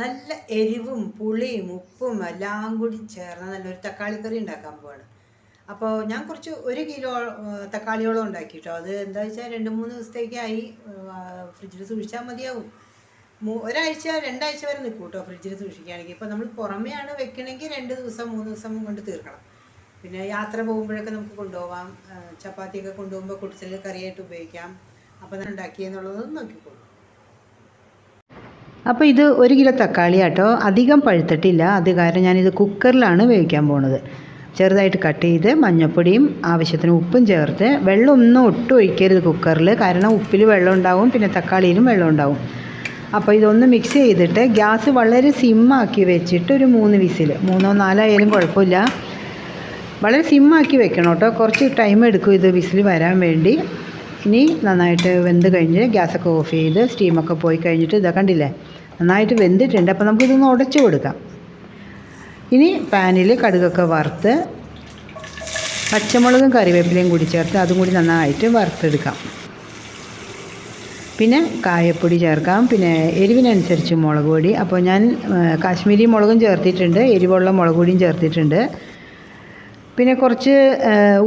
നല്ല എരിവും പുളിയും ഉപ്പും എല്ലാം കൂടി ചേർന്ന നല്ലൊരു തക്കാളി കറി ഉണ്ടാക്കാൻ പോവാണ്. അപ്പോൾ ഞാൻ കുറച്ച് ഒരു കിലോ തക്കാളിയോളം ഉണ്ടാക്കി കേട്ടോ അത് എന്താ വെച്ചാൽ രണ്ട് മൂന്ന് ദിവസത്തേക്കായി ഫ്രിഡ്ജിൽ സൂക്ഷിച്ചാൽ മതിയാവും. ഒരാഴ്ച രണ്ടാഴ്ച വരെ നിൽക്കും കേട്ടോ ഫ്രിഡ്ജിൽ സൂക്ഷിക്കുകയാണെങ്കിൽ ഇപ്പോൾ നമ്മൾ പുറമെയാണ് വെക്കണമെങ്കിൽ രണ്ട് ദിവസം മൂന്ന് ദിവസം കൊണ്ട് തീർക്കണം. പിന്നെ യാത്ര പോകുമ്പോഴൊക്കെ നമുക്ക് കൊണ്ടുപോകാം ചപ്പാത്തിയൊക്കെ കൊണ്ടുപോകുമ്പോൾ കുടിച്ചൽ കറിയായിട്ട് ഉപയോഗിക്കാം. അപ്പോൾ ഞാൻ ഉണ്ടാക്കിയെന്നുള്ളത് നോക്കിക്കോളൂ. അപ്പോൾ ഇത് ഒരു കിലോ തക്കാളി കേട്ടോ അധികം പഴുത്തിട്ടില്ല. അത് കാരണം ഞാനിത് കുക്കറിലാണ് വേവിക്കാൻ പോണത്. ചെറുതായിട്ട് കട്ട് ചെയ്ത് മഞ്ഞൾപ്പൊടിയും ആവശ്യത്തിന് ഉപ്പും ചേർത്ത് വെള്ളം ഒന്നും ഒട്ടും ഒഴിക്കരുത് കുക്കറിൽ കാരണം ഉപ്പിൽ വെള്ളം ഉണ്ടാവും പിന്നെ തക്കാളിയിലും വെള്ളം ഉണ്ടാവും. അപ്പോൾ ഇതൊന്ന് മിക്സ് ചെയ്തിട്ട് ഗ്യാസ് വളരെ സിമ്മാക്കി വെച്ചിട്ട് ഒരു മൂന്ന് വിസിൽ മൂന്നോ നാലോ ആയാലും കുഴപ്പമില്ല. വളരെ സിമ്മാക്കി വെക്കണം കേട്ടോ. കുറച്ച് ടൈം എടുക്കും ഇത് വിസിൽ വരാൻ വേണ്ടി. ഇനി നന്നായിട്ട് വെന്ത് കഴിഞ്ഞ് ഗ്യാസൊക്കെ ഓഫ് ചെയ്ത് സ്റ്റീമൊക്കെ പോയി കഴിഞ്ഞിട്ട് ഇതാ കണ്ടില്ലേ? നന്നായിട്ട് വെന്തിട്ടുണ്ട്. അപ്പോൾ നമുക്കിതൊന്ന് ഉടച്ചു കൊടുക്കാം. ഇനി പാനിൽ കടുകൊക്കെ വറുത്ത് പച്ചമുളകും കറിവേപ്പിലയും കൂടി ചേർത്ത് അതും കൂടി നന്നായിട്ട് വറുത്തെടുക്കാം. പിന്നെ കായപ്പൊടി ചേർക്കാം. പിന്നെ എരിവിനനുസരിച്ച് മുളക് പൊടി. അപ്പോൾ ഞാൻ കാശ്മീരി മുളകും ചേർത്തിട്ടുണ്ട്. എരിവുള്ള മുളക് പൊടിയും ചേർത്തിട്ടുണ്ട്. പിന്നെ കുറച്ച്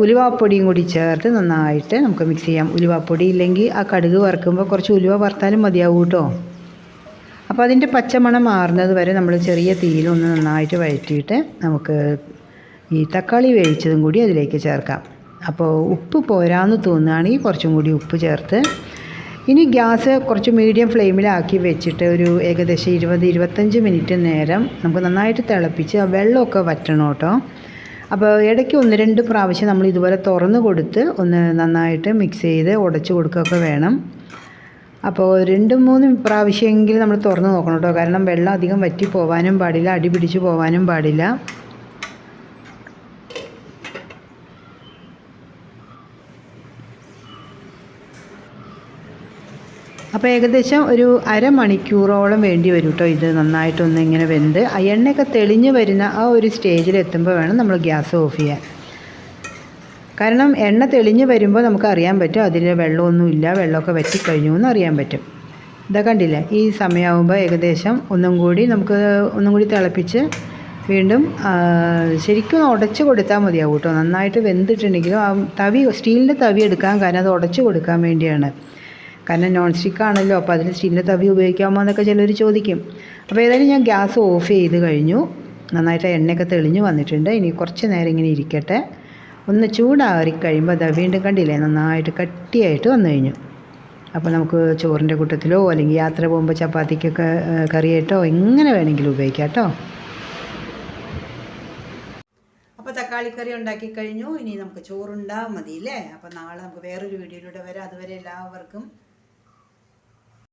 ഉലുവാപ്പൊടിയും കൂടി ചേർത്ത് നന്നായിട്ട് നമുക്ക് മിക്സ് ചെയ്യാം. ഉലുവാപ്പൊടി ഇല്ലെങ്കിൽ ആ കടുക് വറുക്കുമ്പോൾ കുറച്ച് ഉലുവ വറുത്താലും മതിയാവും കേട്ടോ അപ്പോൾ അതിന്റെ പച്ചമണം മാറുന്നത് വരെ നമ്മൾ ചെറിയ തീയിൽ ഒന്ന് നന്നായിട്ട് വഴറ്റിയിട്ട് നമുക്ക് ഈ തക്കാളി വേവിച്ചതും കൂടി അതിലേക്ക് ചേർക്കാം. അപ്പോൾ ഉപ്പ് പോരാന്ന് തോന്നുകയാണെങ്കിൽ കുറച്ചും കൂടി ഉപ്പ് ചേർത്ത് ഇനി ഗ്യാസ് കുറച്ച് മീഡിയം ഫ്ലെയിമിലാക്കി വെച്ചിട്ട് ഒരു ഏകദേശം ഇരുപത് ഇരുപത്തഞ്ച് മിനിറ്റ് നേരം നമുക്ക് നന്നായിട്ട് തിളപ്പിച്ച് ആ വെള്ളമൊക്കെ വറ്റണം കേട്ടോ. അപ്പോൾ ഇടയ്ക്ക് ഒന്ന് രണ്ട് പ്രാവശ്യം നമ്മൾ ഇതുപോലെ തുറന്ന് കൊടുത്ത് ഒന്ന് നന്നായിട്ട് മിക്സ് ചെയ്ത് ഉടച്ച് കൊടുക്കുകയൊക്കെ വേണം. അപ്പോൾ രണ്ട് മൂന്ന് പ്രാവശ്യമെങ്കിലും നമ്മൾ തുറന്ന് നോക്കണം കേട്ടോ. കാരണം വെള്ളം അധികം വറ്റി പോവാനും പാടില്ല അടി പിടിച്ച് പോവാനും പാടില്ല. അപ്പോൾ ഏകദേശം ഒരു അരമണിക്കൂറോളം വേണ്ടി വരും കേട്ടോ ഇത് നന്നായിട്ടൊന്ന് ഇങ്ങനെ വെന്ത്. എണ്ണയൊക്കെ തെളിഞ്ഞ് വരുന്ന ആ ഒരു സ്റ്റേജിൽ എത്തുമ്പോൾ വേണം നമ്മൾ ഗ്യാസ് ഓഫ് ചെയ്യാൻ. കാരണം എണ്ണ തെളിഞ്ഞ് വരുമ്പോൾ നമുക്ക് അറിയാൻ പറ്റും അതിൽ വെള്ളമൊന്നുമില്ല വെള്ളമൊക്കെ വറ്റിക്കഴിഞ്ഞു എന്ന് അറിയാൻ പറ്റും. ഇതാ കണ്ടില്ലേ? ഈ സമയമാകുമ്പോൾ ഏകദേശം ഒന്നും കൂടി നമുക്ക് ഒന്നും കൂടി തിളപ്പിച്ച് വീണ്ടും ശരിക്കും ഉടച്ച് കൊടുത്താൽ മതിയാവും കേട്ടോ. നന്നായിട്ട് വെന്തിട്ടുണ്ടെങ്കിലും ആ തവി സ്റ്റീലിന്റെ തവി എടുക്കാൻ കാരണം അത് ഉടച്ച് കൊടുക്കാൻ വേണ്ടിയാണ്. കാരണം നോൺ സ്റ്റിക്ക് ആണല്ലോ അപ്പോൾ അതിൽ സ്റ്റീലിന്റെ തവി ഉപയോഗിക്കാമോ എന്നൊക്കെ ചിലർ ചോദിക്കും. അപ്പോൾ ഏതായാലും ഞാൻ ഗ്യാസ് ഓഫ് ചെയ്ത് കഴിഞ്ഞു. നന്നായിട്ട് എണ്ണയൊക്കെ തെളിഞ്ഞ് വന്നിട്ടുണ്ട്. ഇനി കുറച്ച് നേരം ഇങ്ങനെ ഇരിക്കട്ടെ. ഒന്ന് ചൂടാറി കഴിയുമ്പോൾ അത് വീണ്ടും കണ്ടില്ലേ നന്നായിട്ട് കട്ടിയായിട്ട് വന്നു കഴിഞ്ഞു. അപ്പോൾ നമുക്ക് ചോറിന്റെ കൂട്ടത്തിലോ അല്ലെങ്കിൽ യാത്ര പോകുമ്പോൾ ചപ്പാത്തിക്കൊക്കെ കറിയായിട്ടോ എങ്ങനെ വേണമെങ്കിലും ഉപയോഗിക്കാം കേട്ടോ അപ്പോൾ തക്കാളി കറി ഉണ്ടാക്കി കഴിഞ്ഞു. ഇനി നമുക്ക് ചോറുണ്ടാ മതി അല്ലേ അപ്പോൾ നാളെ നമുക്ക് വേറൊരു വീഡിയോയിലൂടെ വരാം. അതുവരെ എല്ലാവർക്കും